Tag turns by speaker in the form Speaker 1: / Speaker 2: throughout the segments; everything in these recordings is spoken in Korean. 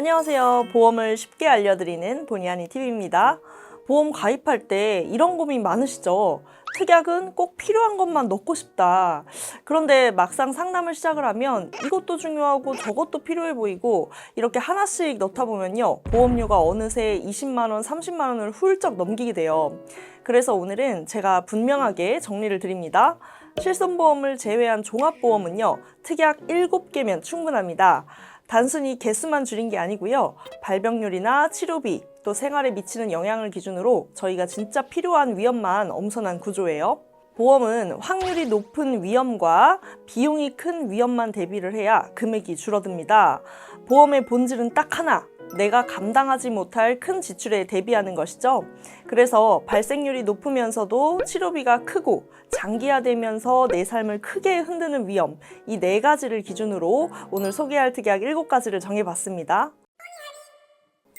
Speaker 1: 안녕하세요. 보험을 쉽게 알려드리는 본의아니 TV입니다. 보험 가입할 때 이런 고민 많으시죠? 특약은 꼭 필요한 것만 넣고 싶다. 그런데 막상 상담을 시작을 하면 이것도 중요하고 저것도 필요해 보이고 이렇게 하나씩 넣다 보면요. 보험료가 어느새 20만원, 30만원을 훌쩍 넘기게 돼요. 그래서 오늘은 제가 분명하게 정리를 드립니다. 실손보험을 제외한 종합보험은요. 특약 7개면 충분합니다. 단순히 개수만 줄인 게 아니고요. 발병률이나 치료비, 또 생활에 미치는 영향을 기준으로 저희가 진짜 필요한 위험만 엄선한 구조예요. 보험은 확률이 높은 위험과 비용이 큰 위험만 대비를 해야 금액이 줄어듭니다. 보험의 본질은 딱 하나. 내가 감당하지 못할 큰 지출에 대비하는 것이죠. 그래서 발생률이 높으면서도 치료비가 크고 장기화되면서 내 삶을 크게 흔드는 위험, 이 네 가지를 기준으로 오늘 소개할 특약 일곱 가지를 정해봤습니다.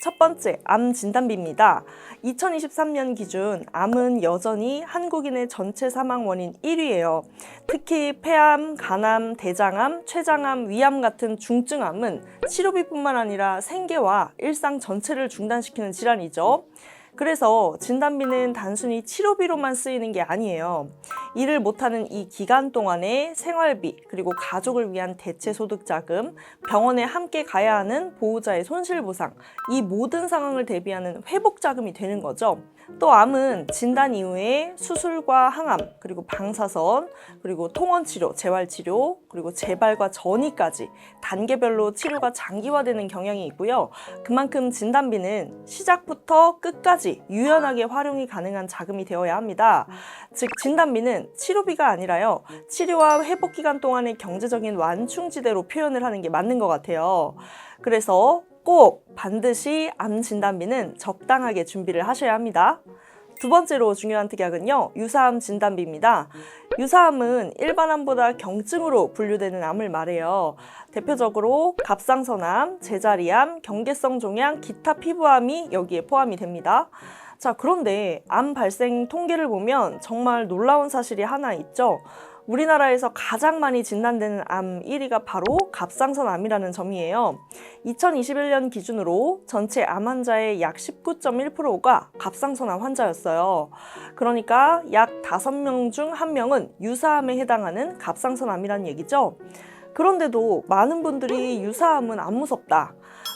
Speaker 1: 첫 번째, 암 진단비입니다. 2023년 기준 암은 여전히 한국인의 전체 사망 원인 1위예요. 특히 폐암, 간암, 대장암, 췌장암, 위암 같은 중증암은 치료비뿐만 아니라 생계와 일상 전체를 중단시키는 질환이죠. 그래서 진단비는 단순히 치료비로만 쓰이는 게 아니에요. 일을 못하는 이 기간 동안의 생활비, 그리고 가족을 위한 대체 소득 자금, 병원에 함께 가야 하는 보호자의 손실 보상, 이 모든 상황을 대비하는 회복 자금이 되는 거죠. 또 암은 진단 이후에 수술과 항암, 그리고 방사선, 그리고 통원 치료, 재활 치료, 그리고 재발과 전이까지 단계별로 치료가 장기화되는 경향이 있고요. 그만큼 진단비는 시작부터 끝까지 유연하게 활용이 가능한 자금이 되어야 합니다. 즉 진단비는 치료비가 아니라요. 치료와 회복 기간 동안의 경제적인 완충지대로 표현을 하는 게 맞는 것 같아요. 그래서 꼭 반드시 암 진단비는 적당하게 준비를 하셔야 합니다. 두 번째로 중요한 특약은요, 유사암 진단비입니다. 유사암은 일반 암보다 경증으로 분류되는 암을 말해요. 대표적으로 갑상선암, 제자리암, 경계성 종양, 기타 피부암이 여기에 포함이 됩니다. 자, 그런데 암 발생 통계를 보면 정말 놀라운 사실이 하나 있죠. 우리나라에서 가장 많이 진단되는 암 1위가 바로 갑상선 암이라는 점이에요. 2021년 기준으로 전체 암 환자의 약 19.1%가 갑상선 암 환자였어요. 그러니까 약 5명 중 1명은 유사암에 해당하는 갑상선 암이라는 얘기죠. 그런데도 많은 분들이 유사암은 안 무섭다.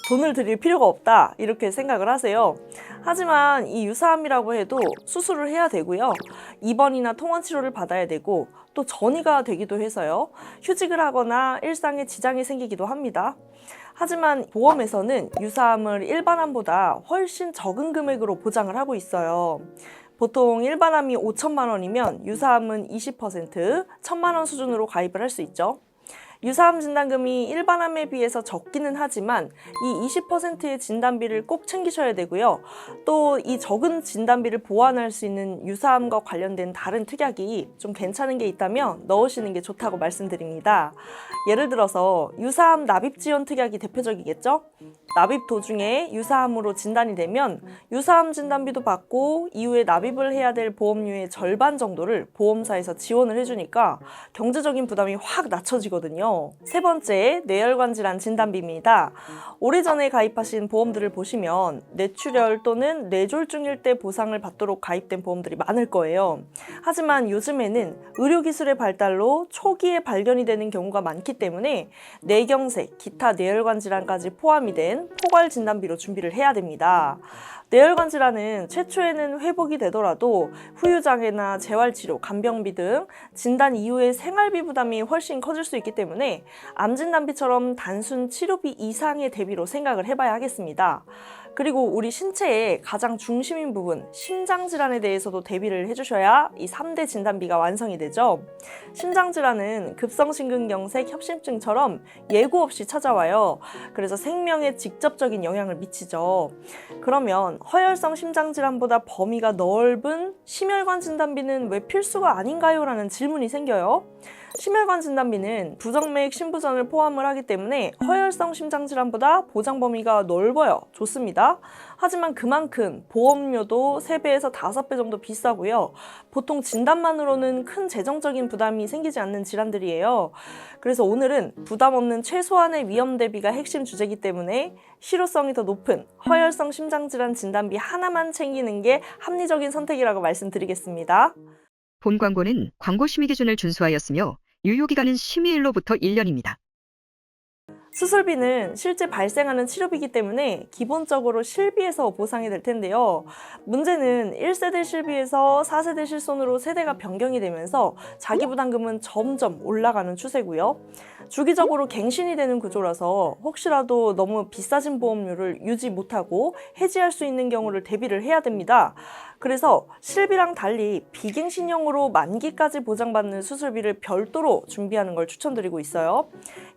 Speaker 1: 돈을 들일 필요가 없다. 이렇게 생각을 하세요. 하지만 이 유사암이라고 해도 수술을 해야 되고요. 입원이나 통원 치료를 받아야 되고 또 전이가 되기도 해서요. 휴직을 하거나 일상에 지장이 생기기도 합니다. 하지만 보험에서는 유사암을 일반암보다 훨씬 적은 금액으로 보장을 하고 있어요. 보통 일반암이 5천만 원이면 유사암은 20%, 1천만 원 수준으로 가입을 할 수 있죠. 유사암 진단금이 일반암에 비해서 적기는 하지만 이 20%의 진단비를 꼭 챙기셔야 되고요. 또 이 적은 진단비를 보완할 수 있는 유사암과 관련된 다른 특약이 좀 괜찮은 게 있다면 넣으시는 게 좋다고 말씀드립니다. 예를 들어서 유사암 납입 지원 특약이 대표적이겠죠? 납입 도중에 유사암으로 진단이 되면 유사암 진단비도 받고 이후에 납입을 해야 될 보험료의 절반 정도를 보험사에서 지원을 해주니까 경제적인 부담이 확 낮춰지거든요. 세 번째, 뇌혈관 질환 진단비입니다. 오래전에 가입하신 보험들을 보시면 뇌출혈 또는 뇌졸중일 때 보상을 받도록 가입된 보험들이 많을 거예요. 하지만 요즘에는 의료기술의 발달로 초기에 발견이 되는 경우가 많기 때문에 뇌경색, 기타 뇌혈관 질환까지 포함이 된 포괄 진단비로 준비를 해야 됩니다. 뇌혈관 질환은 최초에는 회복이 되더라도 후유장애나 재활치료, 간병비 등 진단 이후의 생활비 부담이 훨씬 커질 수 있기 때문에 암 진단비처럼 단순 치료비 이상의 대비로 생각을 해봐야 하겠습니다. 그리고 우리 신체의 가장 중심인 부분, 심장 질환에 대해서도 대비를 해주셔야 이 3대 진단비가 완성이 되죠. 심장 질환은 급성심근경색 협심증처럼 예고 없이 찾아와요. 그래서 생명에 직접적인 영향을 미치죠. 그러면 허혈성 심장 질환보다 범위가 넓은 심혈관 진단비는 왜 필수가 아닌가요? 라는 질문이 생겨요. 심혈관 진단비는 부정맥 심부전을 포함을 하기 때문에 허혈성 심장질환보다 보장 범위가 넓어요. 좋습니다. 하지만 그만큼 보험료도 3배에서 5배 정도 비싸고요. 보통 진단만으로는 큰 재정적인 부담이 생기지 않는 질환들이에요. 그래서 오늘은 부담 없는 최소한의 위험 대비가 핵심 주제이기 때문에 실효성이 더 높은 허혈성 심장질환 진단비 하나만 챙기는 게 합리적인 선택이라고 말씀드리겠습니다.
Speaker 2: 본 광고는 광고 심의 기준을 준수하였으며 유효 기간은 심의일로부터 1년입니다.
Speaker 1: 수술비는 실제 발생하는 치료비이기 때문에 기본적으로 실비에서 보상이 될 텐데요. 문제는 1세대 실비에서 4세대 실손으로 세대가 변경이 되면서 자기부담금은 점점 올라가는 추세고요. 주기적으로 갱신이 되는 구조라서 혹시라도 너무 비싸진 보험료를 유지 못하고 해지할 수 있는 경우를 대비를 해야 됩니다. 그래서 실비랑 달리 비갱신형으로 만기까지 보장받는 수술비를 별도로 준비하는 걸 추천드리고 있어요.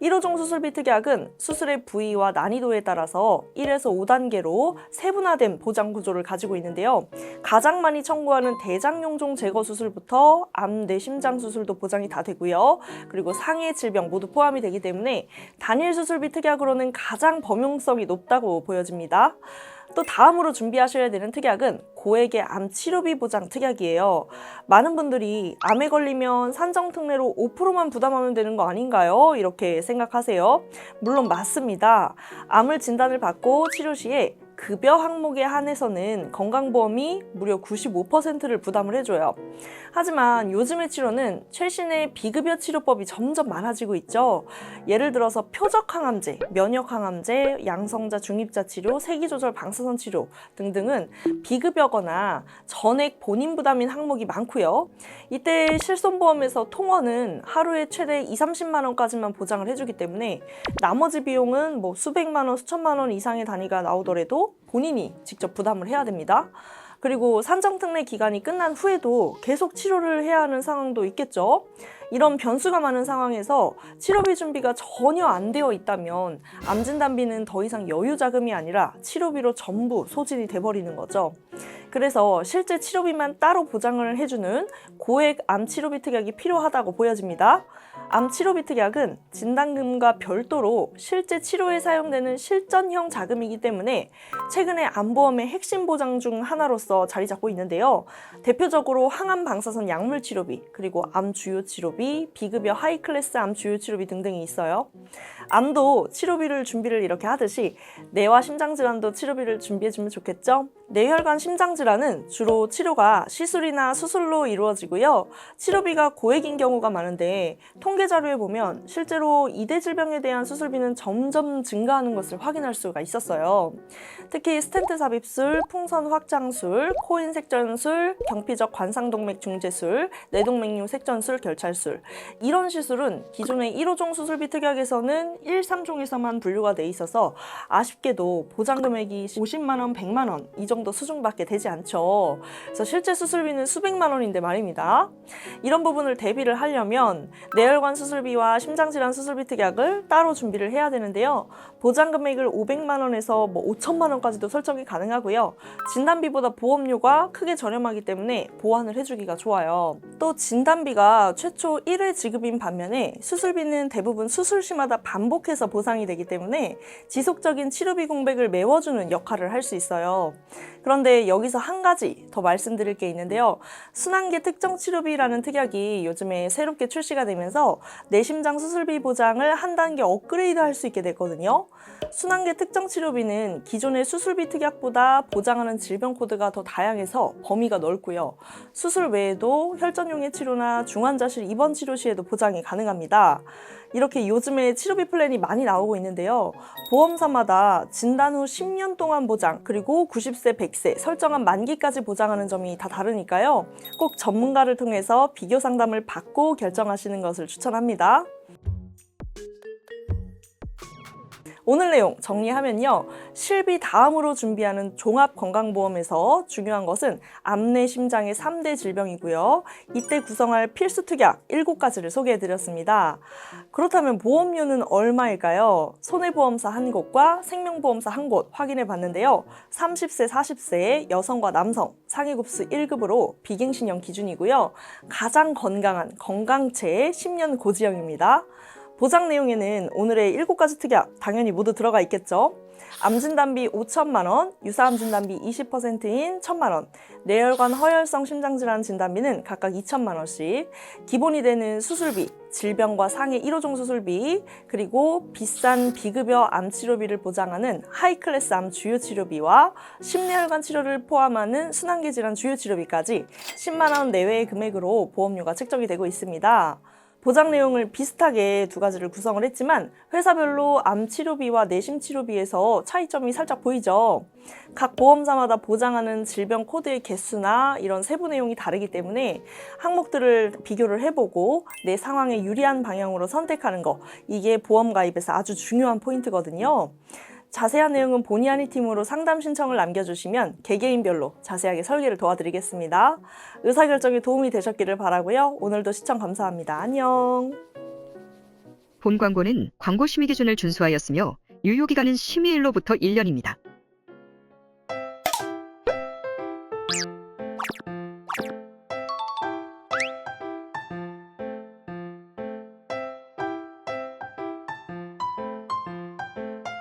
Speaker 1: 1호종 수술비 특약은 수술의 부위와 난이도에 따라서 1에서 5단계로 세분화된 보장 구조를 가지고 있는데요. 가장 많이 청구하는 대장용종 제거 수술부터 암, 뇌, 심장 수술도 보장이 다 되고요. 그리고 상해 질병 모두 포함이 되기 때문에 단일 수술비 특약으로는 가장 범용성이 높다고 보여집니다. 또 다음으로 준비하셔야 되는 특약은 고액의 암 치료비 보장 특약이에요. 많은 분들이 암에 걸리면 산정특례로 5%만 부담하면 되는 거 아닌가요? 이렇게 생각하세요. 물론 맞습니다. 암을 진단을 받고 치료 시에 급여 항목에 한해서는 건강보험이 무려 95%를 부담을 해줘요. 하지만 요즘의 치료는 최신의 비급여 치료법이 점점 많아지고 있죠. 예를 들어서 표적 항암제, 면역 항암제, 양성자 중입자 치료, 세기조절 방사선 치료 등등은 비급여거나 전액 본인 부담인 항목이 많고요. 이때 실손보험에서 통원은 하루에 최대 2, 30만 원까지만 보장을 해주기 때문에 나머지 비용은 뭐 수백만 원, 수천만 원 이상의 단위가 나오더라도 본인이 직접 부담을 해야 됩니다. 그리고 산정특례 기간이 끝난 후에도 계속 치료를 해야 하는 상황도 있겠죠. 이런 변수가 많은 상황에서 치료비 준비가 전혀 안 되어 있다면 암 진단비는 더 이상 여유 자금이 아니라 치료비로 전부 소진이 돼버리는 거죠. 그래서 실제 치료비만 따로 보장을 해주는 고액 암 치료비 특약이 필요하다고 보여집니다. 암 치료비 특약은 진단금과 별도로 실제 치료에 사용되는 실전형 자금이기 때문에 최근에 암보험의 핵심 보장 중 하나로서 자리 잡고 있는데요. 대표적으로 항암 방사선 약물 치료비, 그리고 암 주요 치료비, 비급여 하이 클래스 암 주요 치료비 등등이 있어요. 암도 치료비를 준비를 이렇게 하듯이 뇌와 심장 질환도 치료비를 준비해 주면 좋겠죠? 뇌혈관 심장 질환은 주로 치료가 시술이나 수술로 이루어지고요. 치료비가 고액인 경우가 많은데 통계 자료에 보면 실제로 이대 질병에 대한 수술비는 점점 증가하는 것을 확인할 수가 있었어요. 특히 스텐트 삽입술, 풍선 확장술, 코인 색전술, 경피적 관상동맥 중재술, 뇌동맥류 색전술, 결찰술 이런 시술은 기존의 1호종 수술비 특약에서는 1, 3종에서만 분류가 돼 있어서 아쉽게도 보장 금액이 50만 원, 100만 원이 정도 수준밖에 되지 않죠. 그래서 실제 수술비는 수백만 원인데 말입니다. 이런 부분을 대비를 하려면 뇌혈관 수술비와 심장질환 수술비 특약을 따로 준비를 해야 되는데요. 보장 금액을 500만 원에서 뭐 5천만 원까지도 설정이 가능하고요. 진단비보다 보험료가 크게 저렴하기 때문에 보완을 해주기가 좋아요. 또 진단비가 최초 1회 지급인 반면에 수술비는 대부분 수술 시마다 반복해서 보상이 되기 때문에 지속적인 치료비 공백을 메워주는 역할을 할 수 있어요. 그런데 여기서 한 가지 더 말씀드릴 게 있는데요. 순환계 특정 치료비라는 특약이 요즘에 새롭게 출시가 되면서 내심장 수술비 보장을 한 단계 업그레이드 할 수 있게 됐거든요. 순환계 특정 치료비는 기존의 수술비 특약보다 보장하는 질병 코드가 더 다양해서 범위가 넓고요. 수술 외에도 혈전용의 치료나 중환자실 입원 치료 시에도 보장이 가능합니다. 이렇게 요즘에 치료비 플랜이 많이 나오고 있는데요. 보험사마다 진단 후 10년 동안 보장, 그리고 90세, 100세, 설정한 만기까지 보장하는 점이 다 다르니까요. 꼭 전문가를 통해서 비교 상담을 받고 결정하시는 것을 추천합니다. 오늘 내용 정리하면요. 실비 다음으로 준비하는 종합건강보험에서 중요한 것은 암내 심장의 3대 질병이고요. 이때 구성할 필수 특약 7가지를 소개해드렸습니다. 그렇다면 보험료는 얼마일까요? 손해보험사 한 곳과 생명보험사 한 곳 확인해 봤는데요. 30세, 40세 여성과 남성 상위급수 1급으로 비갱신형 기준이고요. 가장 건강한 건강체의 10년 고지형입니다. 보장 내용에는 오늘의 7가지 특약 당연히 모두 들어가 있겠죠. 암진단비 5천만 원, 유사암 진단비 20%인 1천만 원, 뇌혈관 허혈성 심장질환 진단비는 각각 2천만 원씩, 기본이 되는 수술비, 질병과 상해 1호종 수술비, 그리고 비싼 비급여 암 치료비를 보장하는 하이클래스 암 주요 치료비와 심뇌혈관 치료를 포함하는 순환계 질환 주요 치료비까지 10만 원 내외의 금액으로 보험료가 책정이 되고 있습니다. 보장 내용을 비슷하게 두 가지를 구성을 했지만 회사별로 암 치료비와 내심 치료비에서 차이점이 살짝 보이죠. 각 보험사마다 보장하는 질병 코드의 개수나 이런 세부 내용이 다르기 때문에 항목들을 비교를 해보고 내 상황에 유리한 방향으로 선택하는 거 이게 보험 가입에서 아주 중요한 포인트거든요. 자세한 내용은 본의 아니 팀으로 상담 신청을 남겨주시면 개개인별로 자세하게 설계를 도와드리겠습니다. 의사결정에 도움이 되셨기를 바라고요. 오늘도 시청 감사합니다. 안녕.
Speaker 2: 본 광고는 광고 심의 기준을 준수하였으며 유효 기간은 심의일로부터 1년입니다.